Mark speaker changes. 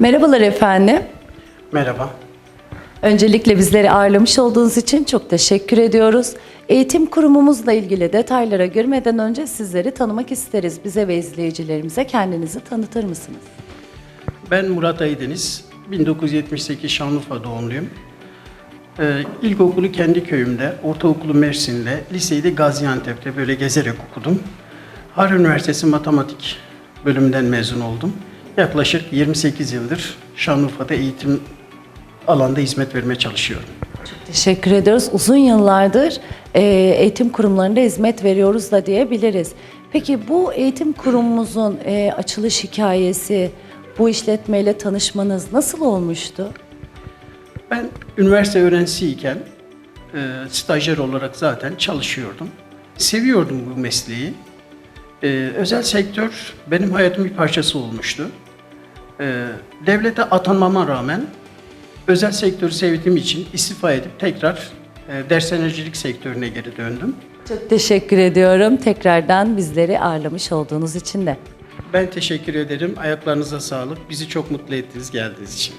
Speaker 1: Merhabalar efendim.
Speaker 2: Merhaba.
Speaker 1: Öncelikle bizleri ağırlamış olduğunuz için çok teşekkür ediyoruz. Eğitim kurumumuzla ilgili detaylara girmeden önce sizleri tanımak isteriz. Bize ve izleyicilerimize kendinizi tanıtır mısınız?
Speaker 2: Ben Murat Aydeniz. 1978 Şanlıurfa doğumluyum. Ee, ilkokulu kendi köyümde, ortaokulu Mersin'de, liseyi de Gaziantep'te böyle gezerek okudum. Harun Üniversitesi Matematik bölümünden mezun oldum. Yaklaşık 28 yıldır Şanlıurfa'da eğitim alanda hizmet vermeye çalışıyorum.
Speaker 1: Teşekkür ediyoruz. Uzun yıllardır e, eğitim kurumlarında hizmet veriyoruz da diyebiliriz. Peki bu eğitim kurumumuzun e, açılış hikayesi, bu işletmeyle tanışmanız nasıl olmuştu?
Speaker 2: Ben üniversite öğrencisiyken e, stajyer olarak zaten çalışıyordum. Seviyordum bu mesleği. E, özel sektör benim hayatımın bir parçası olmuştu. E, devlete atanmama rağmen özel sektörü sevdiğim için istifa edip tekrar e, dershanecilik sektörüne geri döndüm.
Speaker 1: Çok teşekkür ediyorum tekrardan bizleri ağırlamış olduğunuz için de.
Speaker 2: Ben teşekkür ederim. Ayaklarınıza sağlık. Bizi çok mutlu ettiniz geldiğiniz için.